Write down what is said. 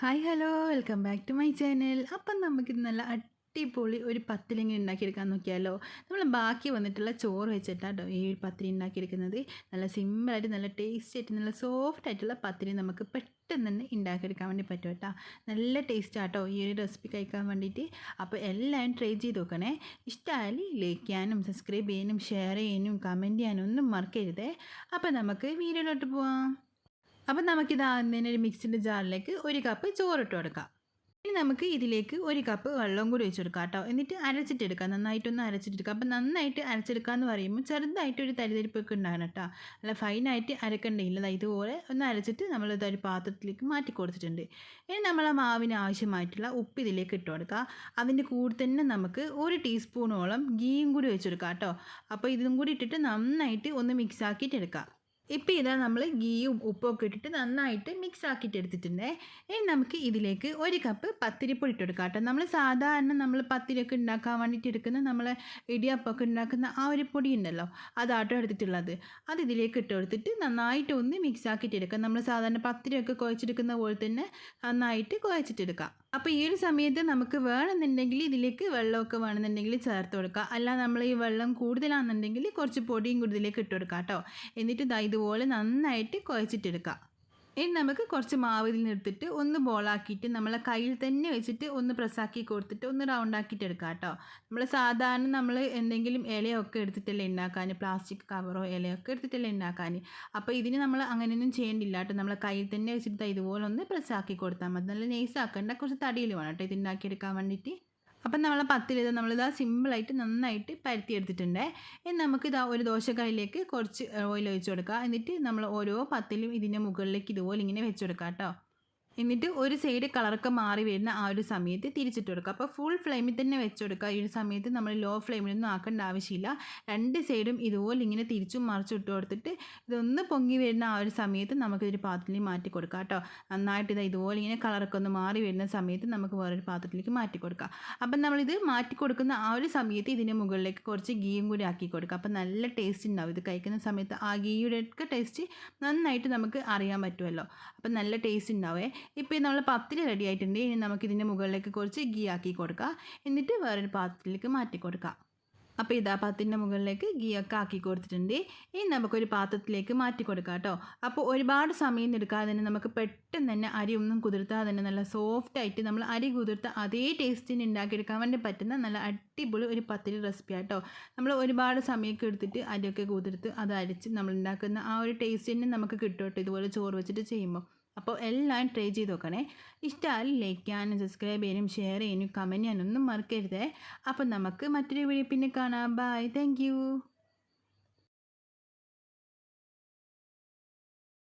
Hi hello welcome back to my channel അപ്പം നമുക്കിത് നല്ല അടിപൊളി ഒരു പത്തിലിങ്ങനെ ഉണ്ടാക്കിയെടുക്കാൻ നോക്കിയാലോ? നമ്മൾ ബാക്കി വന്നിട്ടുള്ള ചോറ് വെച്ചിട്ടാട്ടോ ഈ ഒരു പത്തിരി ഉണ്ടാക്കിയെടുക്കുന്നത്. നല്ല സിമ്പിളായിട്ട് നല്ല ടേസ്റ്റ് ആയിട്ട് നല്ല സോഫ്റ്റ് ആയിട്ടുള്ള പത്തിരി നമുക്ക് പെട്ടെന്ന് തന്നെ ഉണ്ടാക്കിയെടുക്കാൻ വേണ്ടി പറ്റും കേട്ടോ. നല്ല ടേസ്റ്റ് ആട്ടോ ഈ ഒരു റെസിപ്പി കഴിക്കാൻ വേണ്ടിയിട്ട്. അപ്പോൾ എല്ലാവരും ട്രൈ ചെയ്ത് നോക്കണേ. ഇഷ്ടമായാൽ ലൈക്ക് ചെയ്യാനും സബ്സ്ക്രൈബ് ചെയ്യാനും ഷെയർ ചെയ്യാനും കമന്റ് ചെയ്യാനും ഒന്നും മറക്കരുതേ. അപ്പോൾ നമുക്ക് വീഡിയോയിലോട്ട് പോവാം. അപ്പം നമുക്കിത് ആദ്യം ഒരു മിക്സിന്റെ ജാറിലേക്ക് ഒരു കപ്പ് ചോറിട്ട് കൊടുക്കാം. ഇനി നമുക്ക് ഇതിലേക്ക് ഒരു കപ്പ് വെള്ളം കൂടി ഒഴിച്ചു കൊടുക്കാം കേട്ടോ. എന്നിട്ട് അരച്ചിട്ടെടുക്കാം. നന്നായിട്ടൊന്ന് അരച്ചിട്ടെടുക്കാം. അപ്പം നന്നായിട്ട് അരച്ചെടുക്കുക എന്ന് പറയുമ്പോൾ ചെറുതായിട്ട് ഒരു തരിതരിപ്പൊക്കെ ഉണ്ടാകണം കേട്ടോ. അല്ല ഫൈനായിട്ട് അരക്കണ്ടില്ല ഇതുപോലെ ഒന്ന് അരച്ചിട്ട് നമ്മൾ ഇതൊരു പാത്രത്തിലേക്ക് മാറ്റി കൊടുത്തിട്ടുണ്ട്. ഇനി നമ്മൾ ആ മാവിന് ആവശ്യമായിട്ടുള്ള ഉപ്പ് ഇതിലേക്ക് ഇട്ട് കൊടുക്കുക അതിന്റെ കൂടെ തന്നെ നമുക്ക് ഒരു ടീസ്പൂണോളം ഗീയും കൂടി വെച്ചെടുക്കാം കേട്ടോ. അപ്പോൾ ഇതും കൂടി ഇട്ടിട്ട് നന്നായിട്ട് ഒന്ന് മിക്സ് ആക്കിയിട്ട് എടുക്കാം ഇപ്പോൾ ഇതാ നമ്മൾ ഗീയും ഉപ്പൊക്കെ ഇട്ടിട്ട് നന്നായിട്ട് മിക്സ് ആക്കിയിട്ട് എടുത്തിട്ടുണ്ടേ ഇനി നമുക്ക് ഇതിലേക്ക് ഒരു കപ്പ് പത്തിരിപ്പൊടി ഇട്ട് കൊടുക്കാം കേട്ടോ. നമ്മൾ സാധാരണ നമ്മൾ പത്തിരിയൊക്കെ ഉണ്ടാക്കാൻ വേണ്ടിയിട്ട് എടുക്കുന്ന നമ്മൾ ഇടിയപ്പമൊക്കെ ഉണ്ടാക്കുന്ന ആ ഒരു പൊടി ഉണ്ടല്ലോ അതാട്ടോ എടുത്തിട്ടുള്ളത്. അത് ഇതിലേക്ക് ഇട്ട് കൊടുത്തിട്ട് നന്നായിട്ട് ഒന്ന് മിക്സ് ആക്കിയിട്ട് എടുക്കാം നമ്മൾ സാധാരണ പത്തിരിയൊക്കെ കുഴച്ചെടുക്കുന്ന പോലെ തന്നെ നന്നായിട്ട് കുഴച്ചിട്ടെടുക്കാം. അപ്പോൾ ഈ ഒരു സമയത്ത് നമുക്ക് വേണമെന്നുണ്ടെങ്കിൽ ഇതിലേക്ക് വെള്ളമൊക്കെ വേണമെന്നുണ്ടെങ്കിൽ ചേർത്ത് കൊടുക്കുക അല്ല നമ്മൾ ഈ വെള്ളം കൂടുതലാണെന്നുണ്ടെങ്കിൽ കുറച്ച് പൊടിയും കൂടുതലേക്ക് ഇട്ട് കൊടുക്കാം കേട്ടോ. എന്നിട്ട് ഇതാ ഇതുപോലെ നന്നായിട്ട് കുഴച്ചിട്ടെടുക്കുക ഇനി നമുക്ക് കുറച്ച് മാവിൽ എടുത്തിട്ട് ഒന്ന് ബോളാക്കിയിട്ട് നമ്മളെ കയ്യിൽ തന്നെ വെച്ചിട്ട് ഒന്ന് പ്രസ്സാക്കി കൊടുത്തിട്ട് ഒന്ന് റൗണ്ട് ആക്കിയിട്ട് എടുക്കാം കേട്ടോ. നമ്മൾ സാധാരണ നമ്മൾ എന്തെങ്കിലും ഇലയൊക്കെ എടുത്തിട്ടല്ലേ ഉണ്ടാക്കാൻ പ്ലാസ്റ്റിക് കവറോ ഇലയൊക്കെ എടുത്തിട്ടല്ലേ ഉണ്ടാക്കാൻ അപ്പോൾ ഇതിന് നമ്മൾ അങ്ങനെയൊന്നും ചെയ്യേണ്ടില്ല കേട്ടോ. നമ്മളെ കയ്യിൽ തന്നെ വെച്ചിട്ട് ഇതുപോലെ ഒന്ന് പ്രസ്സാക്കി കൊടുത്താൽ മതി. നല്ല നൈസ് ആക്കേണ്ട. കുറച്ച് തടിയിൽ വേണം കേട്ടോ ഇത് ഉണ്ടാക്കിയെടുക്കാൻ വേണ്ടിയിട്ട്. അപ്പം നമ്മൾ പത്തിലിത് നമ്മളിതാ സിമ്പിളായിട്ട് നന്നായിട്ട് പരത്തി എടുത്തിട്ടുണ്ട് ഇനി നമുക്കിതാ ഒരു ദോശക്കല്ലിലേക്ക് കുറച്ച് ഓയിൽ ഒഴിച്ച് കൊടുക്കുക എന്നിട്ട് നമ്മൾ ഓരോ പത്തിലും ഇതിന്റെ മുകളിലേക്ക് ഇതുപോലെ ഇങ്ങനെ വെച്ച് കൊടുക്കുക കേട്ടോ. എന്നിട്ട് ഒരു സൈഡ് കളറൊക്കെ മാറി വരുന്ന ആ ഒരു സമയത്ത് തിരിച്ചിട്ട് കൊടുക്കുക. അപ്പോൾ ഫുൾ ഫ്ലെയിമിൽ തന്നെ വെച്ച് കൊടുക്കുക. ഈ ഒരു സമയത്ത് നമ്മൾ ലോ ഫ്ലെയിമിലൊന്നും ആക്കേണ്ട ആവശ്യമില്ല. രണ്ട് സൈഡും ഇതുപോലെ ഇങ്ങനെ തിരിച്ചും മറിച്ചും ഇട്ട് കൊടുത്തിട്ട് ഇതൊന്ന് പൊങ്ങി വരുന്ന ആ ഒരു സമയത്ത് നമുക്കിതൊരു പാത്രത്തിലേക്ക് മാറ്റി കൊടുക്കുക കേട്ടോ. നന്നായിട്ട് ഇത് ഇതുപോലെ ഇങ്ങനെ കളറൊക്കെ ഒന്ന് മാറി വരുന്ന സമയത്ത് നമുക്ക് വേറൊരു പാത്രത്തിലേക്ക് മാറ്റി കൊടുക്കാം അപ്പം നമ്മളിത് മാറ്റി കൊടുക്കുന്ന ആ ഒരു സമയത്ത് ഇതിന്റെ മുകളിലേക്ക് കുറച്ച് ഗീയും കൂടി ആക്കി കൊടുക്കുക. അപ്പം നല്ല ടേസ്റ്റ് ഉണ്ടാവും. ഇത് കഴിക്കുന്ന സമയത്ത് ആ ഗീയുടെ ഒക്കെ ടേസ്റ്റ് നന്നായിട്ട് നമുക്ക് അറിയാൻ പറ്റുമല്ലോ. അപ്പം നല്ല ടേസ്റ്റ് ഉണ്ടാവേ. ഇപ്പോൾ നമ്മൾ പത്തിരി റെഡി ആയിട്ടുണ്ട്. ഇനി നമുക്ക് ഇതിന്റെ മുകളിലേക്ക് കുറച്ച് ഗീ ആക്കി കൊടുക്കുക എന്നിട്ട് വേറൊരു പാത്രത്തിലേക്ക് മാറ്റി കൊടുക്കുക അപ്പോൾ ഇതാ പത്തിന്റെ മുകളിലേക്ക് ഗീ ഒക്കെ ആക്കി കൊടുത്തിട്ടുണ്ട്. ഇനി നമുക്കൊരു പാത്രത്തിലേക്ക് മാറ്റി കൊടുക്കാം കേട്ടോ. അപ്പോൾ ഒരുപാട് സമയം എടുക്കാതെ തന്നെ നമുക്ക് പെട്ടെന്ന് തന്നെ അരി ഒന്നും കുതിർത്താതെ തന്നെ നല്ല സോഫ്റ്റ് ആയിട്ട് നമ്മൾ അരി കുതിർത്ത അതേ ടേസ്റ്റിന് ഉണ്ടാക്കിയെടുക്കാൻ വേണ്ടി പറ്റുന്ന നല്ല അടിപൊളി ഒരു പത്തിരി റെസിപ്പിയാണ് കേട്ടോ. നമ്മൾ ഒരുപാട് സമയമൊക്കെ എടുത്തിട്ട് അരിയൊക്കെ കുതിർത്ത് അത് അരിച്ച് നമ്മൾ ഉണ്ടാക്കുന്ന ആ ഒരു ടേസ്റ്റ് തന്നെ നമുക്ക് കിട്ടും കേട്ടോ. ഇതുപോലെ ചോറ് വെച്ചിട്ട് ചെയ്യുമ്പോൾ അപ്പോൾ എല്ലാം ട്രൈ ചെയ്ത് നോക്കണേ. ഇഷ്ടമായി ലൈക്ക് ചെയ്യാനും സബ്സ്ക്രൈബ് ചെയ്യാനും ഷെയർ ചെയ്യാനും കമന്റ് ചെയ്യാനൊന്നും മറക്കരുതേ. അപ്പോൾ നമുക്ക് മറ്റൊരു വീഡിയോ പിന്നെ കാണാം. Bye thank